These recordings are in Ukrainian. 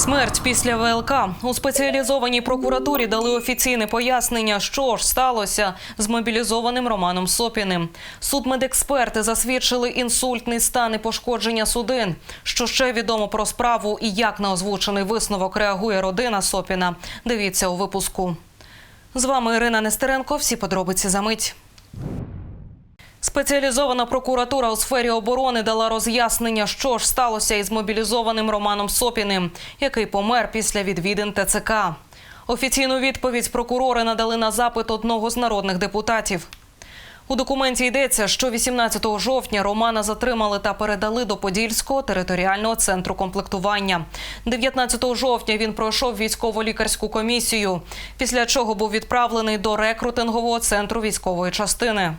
Смерть після ВЛК у спеціалізованій прокуратурі дали офіційне пояснення, що ж сталося з мобілізованим Романом Сопіним. Судмедексперти засвідчили інсультний стан і пошкодження судин. Що ще відомо про справу і як на озвучений висновок реагує родина Сопіна? Дивіться у випуску. З вами Ірина Нестеренко. Всі подробиці за мить. Спеціалізована прокуратура у сфері оборони дала роз'яснення, що ж сталося із мобілізованим Романом Сопіним, який помер після відвідин ТЦК. Офіційну відповідь прокурори надали на запит одного з народних депутатів. У документі йдеться, що 18 жовтня Романа затримали та передали до Подільського територіального центру комплектування. 19 жовтня він пройшов військово-лікарську комісію, після чого був відправлений до рекрутингового центру військової частини.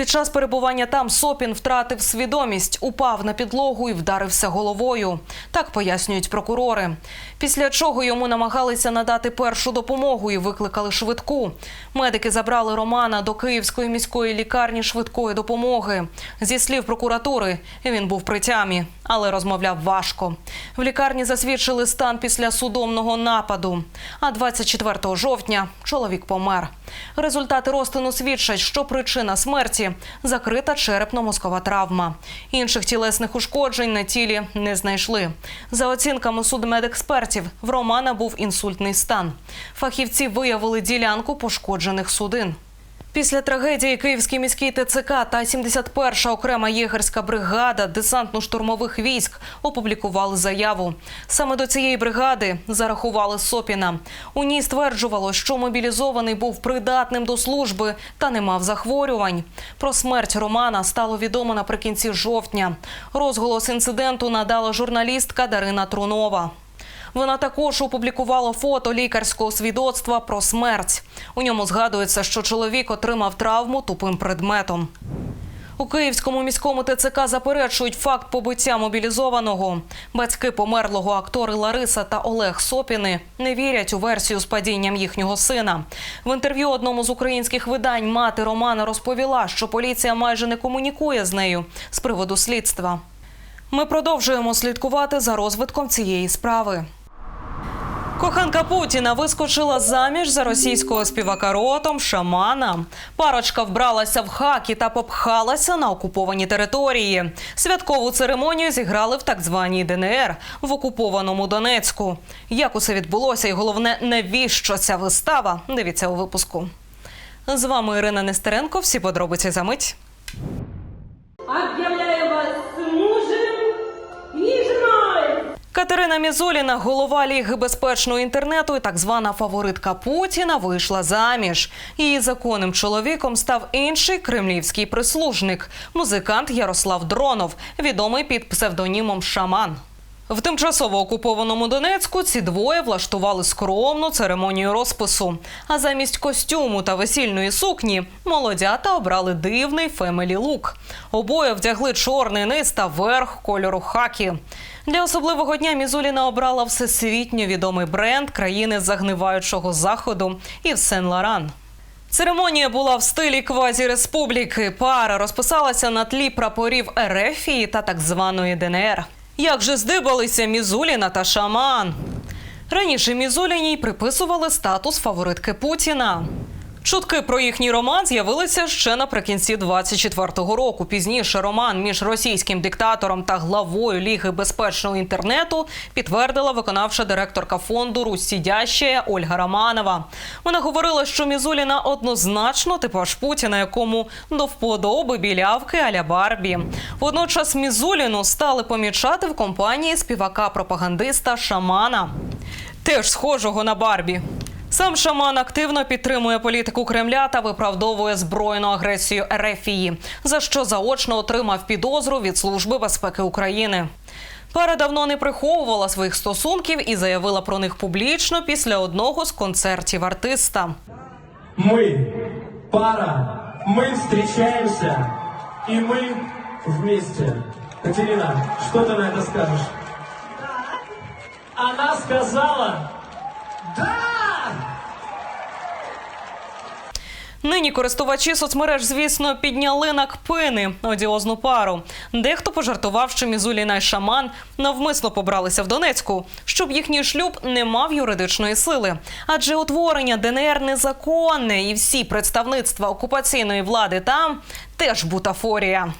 Під час перебування там Сопін втратив свідомість, упав на підлогу і вдарився головою. Так пояснюють прокурори. Після чого йому намагалися надати першу допомогу і викликали швидку. Медики забрали Романа до Київської міської лікарні швидкої допомоги. Зі слів прокуратури, він був при тямі, але розмовляв важко. В лікарні засвідчили стан після судомного нападу. А 24 жовтня чоловік помер. Результати розтину свідчать, що причина смерті закрита черепно-мозкова травма. Інших тілесних ушкоджень на тілі не знайшли. За оцінками судмедекспертів, в Романа був інсультний стан. Фахівці виявили ділянку пошкоджених судин. Після трагедії Київський міський ТЦК та 71-ша окрема єгерська бригада десантно-штурмових військ опублікували заяву. Саме до цієї бригади зарахували Сопіна. У ній стверджувало, що мобілізований був придатним до служби та не мав захворювань. Про смерть Романа стало відомо наприкінці жовтня. Розголос інциденту надала журналістка Дарина Трунова. Вона також опублікувала фото лікарського свідоцтва про смерть. У ньому згадується, що чоловік отримав травму тупим предметом. У Київському міському ТЦК заперечують факт побиття мобілізованого. Батьки померлого актори Лариса та Олег Сопіни не вірять у версію з падінням їхнього сина. В інтерв'ю одному з українських видань мати Романа розповіла, що поліція майже не комунікує з нею з приводу слідства. Ми продовжуємо слідкувати за розвитком цієї справи. Коханка Путіна вискочила заміж за російського співака ротом шамана. Парочка вбралася в хакі та попхалася на окуповані території. Святкову церемонію зіграли в так званій ДНР в окупованому Донецьку. Як усе відбулося, і головне, навіщо ця вистава? Дивіться у випуску. З вами Ірина Нестеренко. Всі подробиці за мить. Катерина Мізуліна, голова Ліги безпечного інтернету і так звана фаворитка Путіна, вийшла заміж. Її законним чоловіком став інший кремлівський прислужник музикант Ярослав Дронов, відомий під псевдонімом Шаман. В тимчасово окупованому Донецьку ці двоє влаштували скромну церемонію розпису. А замість костюму та весільної сукні молодята обрали дивний фемелі лук. Обоє вдягли чорний низ та верх кольору хакі. Для особливого дня Мізуліна обрала всесвітньо відомий бренд країни загниваючого заходу і Сен Лоран. Церемонія була в стилі квазі-республіки. Пара розписалася на тлі прапорів Ерефії та так званої ДНР. Як же здибалися Мізуліна та Шаман? Раніше Мізуліній приписували статус фаворитки Путіна. Чутки про їхній роман з'явилися ще наприкінці 24-го року. Пізніше роман між російським диктатором та главою Ліги безпечного інтернету підтвердила виконавча директорка фонду «Русь сидящая» Ольга Романова. Вона говорила, що Мізуліна однозначно типаж Путіна, якому до вподоби білявки аля Барбі. Водночас Мізуліну стали помічати в компанії співака-пропагандиста Шамана, теж схожого на Барбі. Сам шаман активно підтримує політику Кремля та виправдовує збройну агресію Ерефії, за що заочно отримав підозру від Служби безпеки України. Пара давно не приховувала своїх стосунків і заявила про них публічно після одного з концертів артиста. Мы пара, мы встречаемся, и мы вместе. Катерина, что ты на это скажешь? Она сказала, да! Нині користувачі соцмереж, звісно, підняли на кпини одіозну пару. Дехто пожартував, що Мізуліна й шаман навмисно побралися в Донецьку, щоб їхній шлюб не мав юридичної сили. Адже утворення ДНР незаконне, і всі представництва окупаційної влади там теж бутафорія.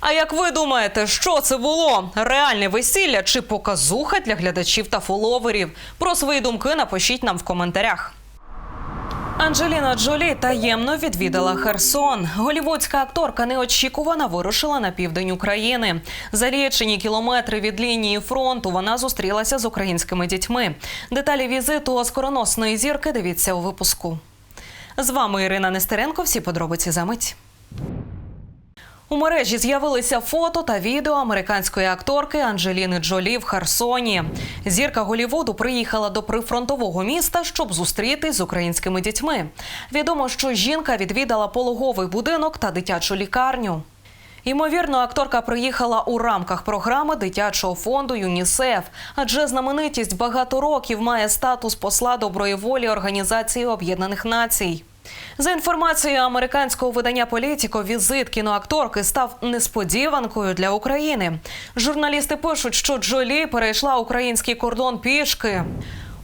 А як ви думаєте, що це було? Реальне весілля чи показуха для глядачів та фоловерів? Про свої думки напишіть нам в коментарях. Анджеліна Джолі таємно відвідала Херсон. Голівудська акторка неочікувано вирушила на південь України. За лічені кілометри від лінії фронту вона зустрілася з українськими дітьми. Деталі візиту оскороносної зірки дивіться у випуску. З вами Ірина Нестеренко. Всі подробиці за мить. У мережі з'явилися фото та відео американської акторки Анджеліни Джолі в Херсоні. Зірка Голівуду приїхала до прифронтового міста, щоб зустрітись з українськими дітьми. Відомо, що жінка відвідала пологовий будинок та дитячу лікарню. Ймовірно, акторка приїхала у рамках програми дитячого фонду ЮНІСЕФ, адже знаменитість багато років має статус посла доброї волі Організації Об'єднаних Націй. За інформацією американського видання Політіко, візит кіноакторки став несподіванкою для України. Журналісти пишуть, що Джолі перейшла український кордон пішки.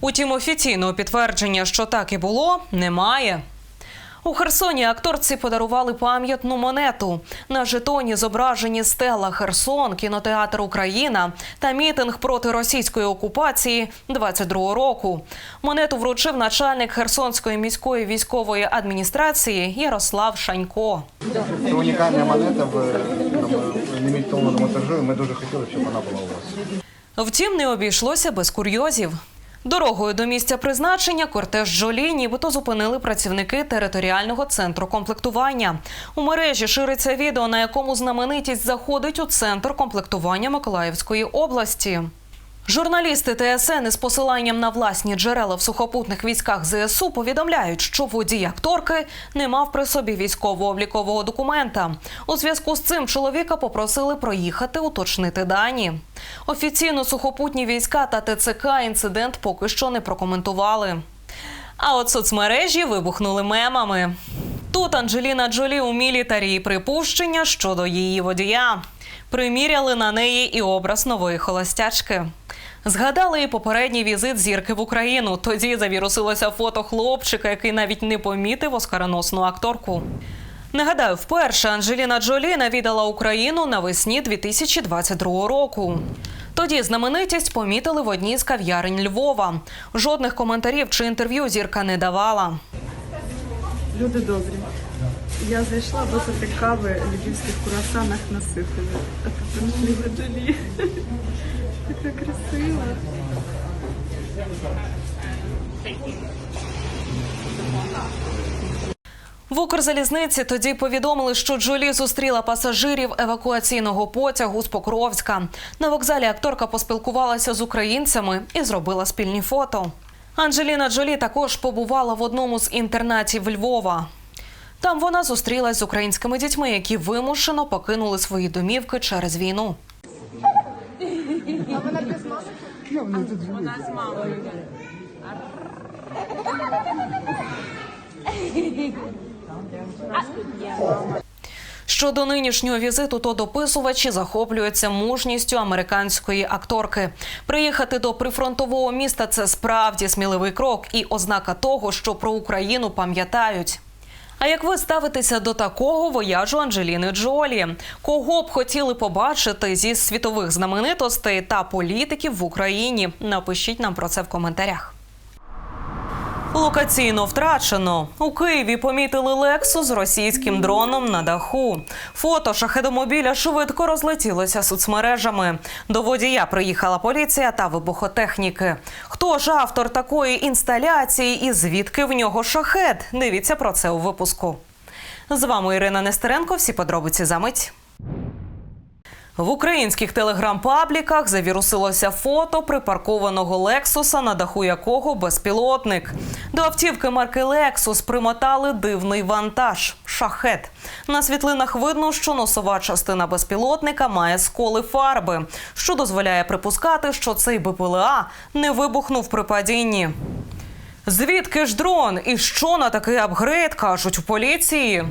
Утім, офіційного підтвердження, що так і було, немає. У Херсоні акторці подарували пам'ятну монету. На жетоні зображені стела Херсон, кінотеатр Україна та мітинг проти російської окупації 22 року. Монету вручив начальник Херсонської міської військової адміністрації Ярослав Шанько. Це унікальна монета в лімітованому монтажу, ми дуже хотіли, щоб вона була у вас. Втім, не обійшлося без курйозів. Дорогою до місця призначення кортеж Джолі нібито зупинили працівники територіального центру комплектування. У мережі шириться відео, на якому знаменитість заходить у центр комплектування Миколаївської області. Журналісти ТСН із посиланням на власні джерела в сухопутних військах ЗСУ повідомляють, що водій акторки не мав при собі військово-облікового документа. У зв'язку з цим чоловіка попросили проїхати уточнити дані. Офіційно сухопутні війська та ТЦК інцидент поки що не прокоментували. А от соцмережі вибухнули мемами. Тут Анджеліна Джолі у мілітарі припущення щодо її водія. Приміряли на неї і образ нової холостячки. Згадали і попередній візит зірки в Україну. Тоді завірусилося фото хлопчика, який навіть не помітив оскароносну акторку. Нагадаю, вперше Анджеліна Джолі навідала Україну навесні 2022 року. Тоді знаменитість помітили в одній з кав'ярень Львова. Жодних коментарів чи інтерв'ю зірка не давала. Люди добрі. Я зайшла випити кави львівських курасанах на Сихові. А тут. Така красива. В Укрзалізниці тоді повідомили, що Джолі зустріла пасажирів евакуаційного потягу з Покровська. На вокзалі акторка поспілкувалася з українцями і зробила спільні фото. Анджеліна Джолі також побувала в одному з інтернатів Львова. Там вона зустрілась з українськими дітьми, які вимушено покинули свої домівки через війну. Щодо нинішнього візиту, то дописувачі захоплюються мужністю американської акторки. Приїхати до прифронтового міста це справді сміливий крок і ознака того, що про Україну пам'ятають. А як ви ставитеся до такого вояжу Анджеліни Джолі? Кого б хотіли побачити зі світових знаменитостей та політиків в Україні? Напишіть нам про це в коментарях. Локаційно втрачено. У Києві помітили Лексу з російським дроном на даху. Фото шахедомобіля швидко розлетілося соцмережами. До водія приїхала поліція та вибухотехніки. Хто ж автор такої інсталяції і звідки в нього шахед? Дивіться про це у випуску. З вами Ірина Нестеренко. Всі подробиці за мить. В українських телеграм-пабліках завірусилося фото припаркованого Лексуса, на даху якого безпілотник. До автівки марки Лексус примотали дивний вантаж шахет. На світлинах видно, що носова частина безпілотника має сколи фарби, що дозволяє припускати, що цей БПЛА не вибухнув при падінні. Звідки ж дрон і що на такий апгрейд кажуть у поліції?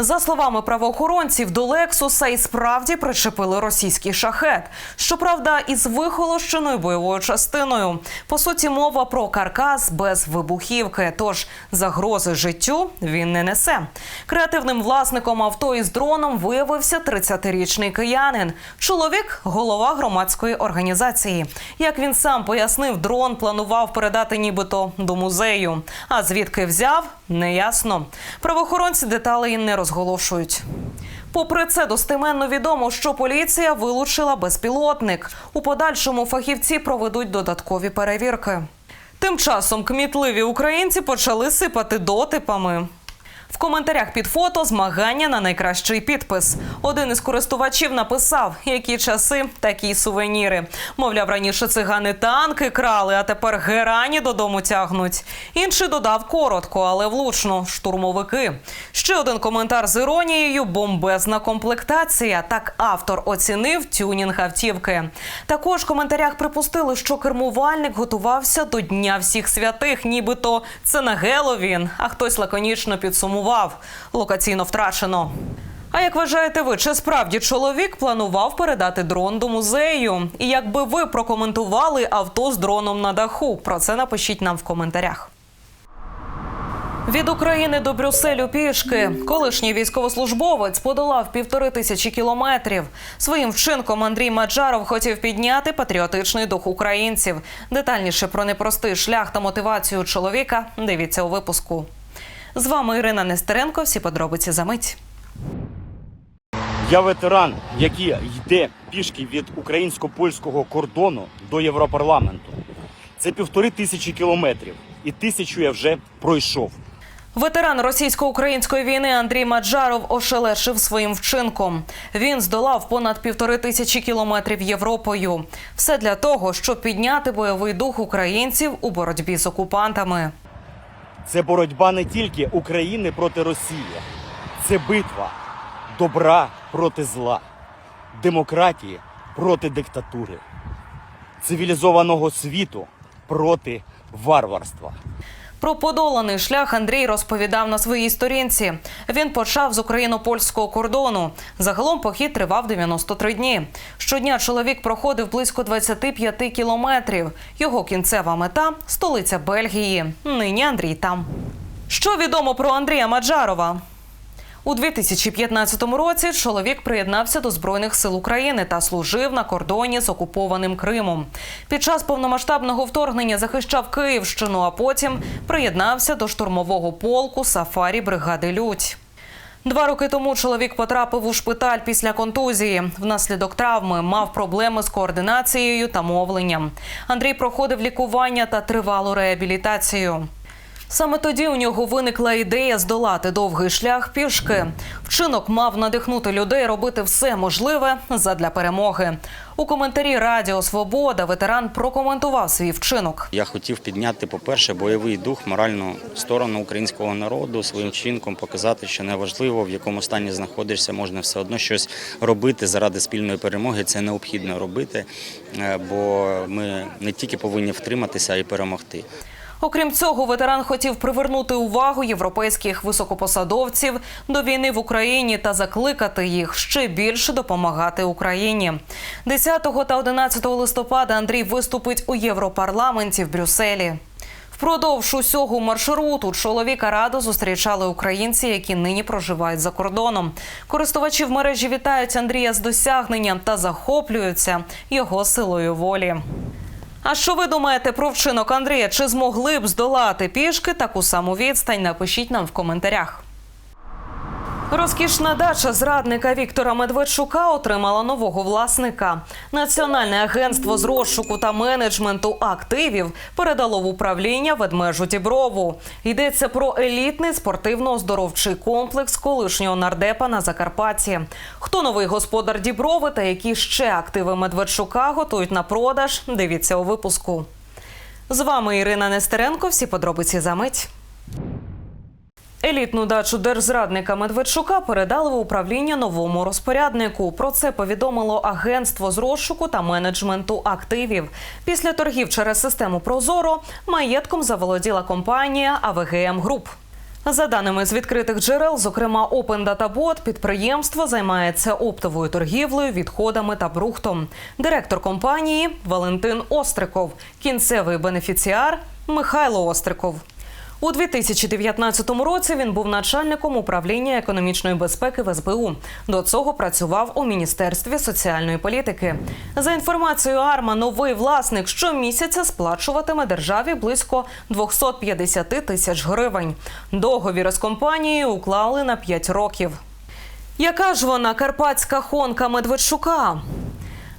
За словами правоохоронців, до Лексуса і справді причепили російський шахет. Щоправда, із вихолощеною бойовою частиною. По суті, мова про каркас без вибухівки. Тож загрози життю він не несе. Креативним власником авто із дроном виявився 30-річний киянин. Чоловік голова громадської організації. Як він сам пояснив, дрон планував передати нібито до музею. А звідки взяв, неясно. Правоохоронці деталей не розголошують. Попри це, достеменно відомо, що поліція вилучила безпілотник. У подальшому фахівці проведуть додаткові перевірки. Тим часом кмітливі українці почали сипати дотипами. В коментарях під фото змагання на найкращий підпис. Один із користувачів написав, які часи, такі сувеніри. Мовляв, раніше цигани танки крали, а тепер герані додому тягнуть. Інший додав коротко, але влучно штурмовики. Ще один коментар з іронією: бомбезна комплектація. Так автор оцінив тюнінг автівки. Також в коментарях припустили, що кермувальник готувався до Дня всіх святих, нібито це на Геловін, а хтось лаконічно підсумував. Локаційно втрачено. А як вважаєте ви, чи справді чоловік планував передати дрон до музею? І якби ви прокоментували авто з дроном на даху? Про це напишіть нам в коментарях. Від України до Брюсселю пішки колишній військовослужбовець подолав півтори тисячі кілометрів. Своїм вчинком Андрій Маджаров хотів підняти патріотичний дух українців. Детальніше про непростий шлях та мотивацію чоловіка дивіться у випуску. З вами Ірина Нестеренко. Всі подробиці за мить. Я ветеран, який йде пішки від українсько-польського кордону до Європарламенту. Це півтори тисячі кілометрів, і тисячу я вже пройшов. Ветеран російсько-української війни Андрій Маджаров ошелешив своїм вчинком. Він здолав понад півтори тисячі кілометрів Європою. Все для того, щоб підняти бойовий дух українців у боротьбі з окупантами. Це боротьба не тільки України проти Росії, це битва добра проти зла, демократії проти диктатури, цивілізованого світу проти варварства. Про подоланий шлях Андрій розповідав на своїй сторінці. Він почав з україно-польського кордону. Загалом похід тривав 93 дні. Щодня чоловік проходив близько 25 кілометрів. Його кінцева мета столиця Бельгії. Нині Андрій там. Що відомо про Андрія Маджарова? У 2015 році чоловік приєднався до збройних сил України та служив на кордоні з окупованим Кримом. Під час повномасштабного вторгнення захищав Київщину, а потім приєднався до штурмового полку сафарі бригади Людь. Два роки тому чоловік потрапив у шпиталь після контузії. Внаслідок травми мав проблеми з координацією та мовленням. Андрій проходив лікування та тривалу реабілітацію. Саме тоді у нього виникла ідея здолати довгий шлях пішки. Вчинок мав надихнути людей робити все можливе задля перемоги. У коментарі Радіо Свобода ветеран прокоментував свій вчинок. Я хотів підняти, по-перше, бойовий дух, моральну сторону українського народу, своїм чинком показати, що неважливо, в якому стані знаходишся, можна все одно щось робити заради спільної перемоги. Це необхідно робити, е, бо ми не тільки повинні втриматися, а й перемогти. Окрім цього, ветеран хотів привернути увагу європейських високопосадовців до війни в Україні та закликати їх ще більше допомагати Україні. 10 та 11 листопада Андрій виступить у Європарламенті в Брюсселі. Впродовж усього маршруту чоловіка радо зустрічали українці, які нині проживають за кордоном. Користувачі в мережі вітають Андрія з досягненням та захоплюються його силою волі. А що ви думаєте про вчинок Андрія? Чи змогли б здолати пішки таку саму відстань? Напишіть нам в коментарях. Розкішна дача зрадника Віктора Медведчука отримала нового власника. Національне агентство з розшуку та менеджменту активів передало в управління ведмежу Діброву. Йдеться про елітний спортивно-оздоровчий комплекс колишнього нардепа на Закарпатті. Хто новий господар Діброви та які ще активи Медведчука готують на продаж? Дивіться у випуску. З вами Ірина Нестеренко. Всі подробиці за мить. Елітну дачу держзрадника Медведчука передали в управління новому розпоряднику. Про це повідомило агентство з розшуку та менеджменту активів. Після торгів через систему Прозоро маєтком заволоділа компанія АВГМ Груп. За даними з відкритих джерел, зокрема Open Data Bot, підприємство займається оптовою торгівлею, відходами та брухтом. Директор компанії Валентин Остриков, кінцевий бенефіціар Михайло Остриков. У 2019 році він був начальником управління економічної безпеки в СБУ. До цього працював у міністерстві соціальної політики. За інформацією АРМА, новий власник щомісяця сплачуватиме державі близько 250 тисяч гривень. Договір з компанією уклали на 5 років. Яка ж вона карпатська хонка Медведчука?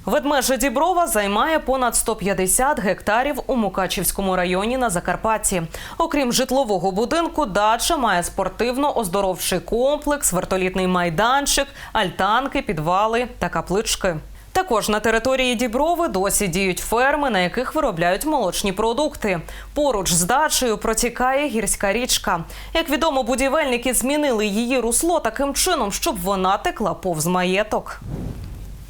Ведмежа Діброва займає понад 150 гектарів у Мукачівському районі на Закарпатті. Окрім житлового будинку, дача має спортивно-оздоровчий комплекс, вертолітний майданчик, альтанки, підвали та каплички. Також на території Діброви досі діють ферми, на яких виробляють молочні продукти. Поруч з дачею протікає гірська річка. Як відомо, будівельники змінили її русло таким чином, щоб вона текла повз маєток.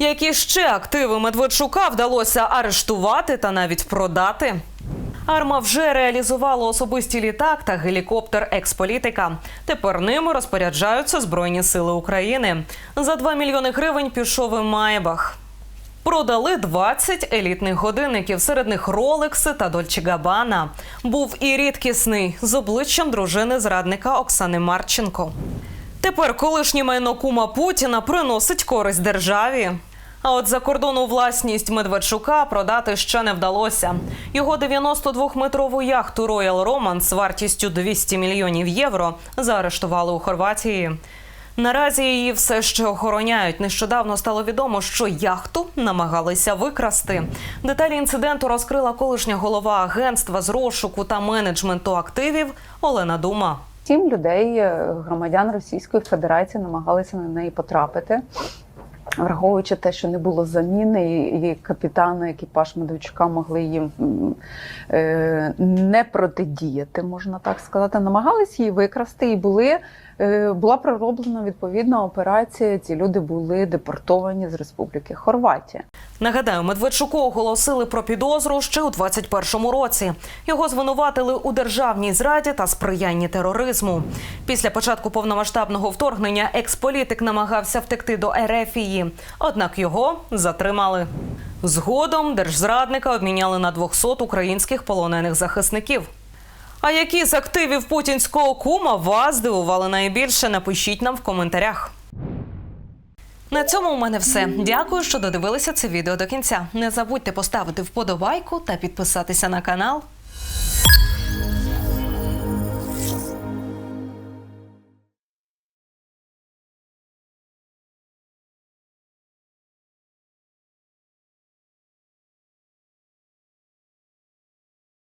Які ще активи Медведчука вдалося арештувати та навіть продати? Арма вже реалізувала особисті літак та гелікоптер експолітика. Тепер ними розпоряджаються Збройні сили України. За 2 мільйони гривень пішов і Майбах. Продали 20 елітних годинників, серед них Ролекси та Дольче Габана. Був і рідкісний з обличчям дружини зрадника Оксани Марченко. Тепер колишнє майно кума Путіна приносить користь державі. А от закордонну власність Медведчука продати ще не вдалося. Його 92-метрову яхту Royal Romance вартістю 200 мільйонів євро заарештували у Хорватії. Наразі її все ще охороняють. Нещодавно стало відомо, що яхту намагалися викрасти. Деталі інциденту розкрила колишня голова агентства з розшуку та менеджменту активів Олена Дума. Сім людей, е, громадян Російської Федерації, намагалися на неї потрапити. Враховуючи те, що не було заміни, і капітани, екіпаж Медведчука могли їм е, не протидіяти, можна так сказати. намагались її викрасти, і були, була пророблена відповідна операція. Ці люди були депортовані з Республіки Хорватія. Нагадаю, Медведчуку оголосили про підозру ще у 21-му році. Його звинуватили у державній зраді та сприянні тероризму. Після початку повномасштабного вторгнення експолітик намагався втекти до Ерефії, однак його затримали. Згодом держзрадника обміняли на 200 українських полонених захисників. А які з активів путінського кума вас здивували найбільше? Напишіть нам в коментарях. На цьому у мене все. Дякую, що додивилися це відео до кінця. Не забудьте поставити вподобайку та підписатися на канал.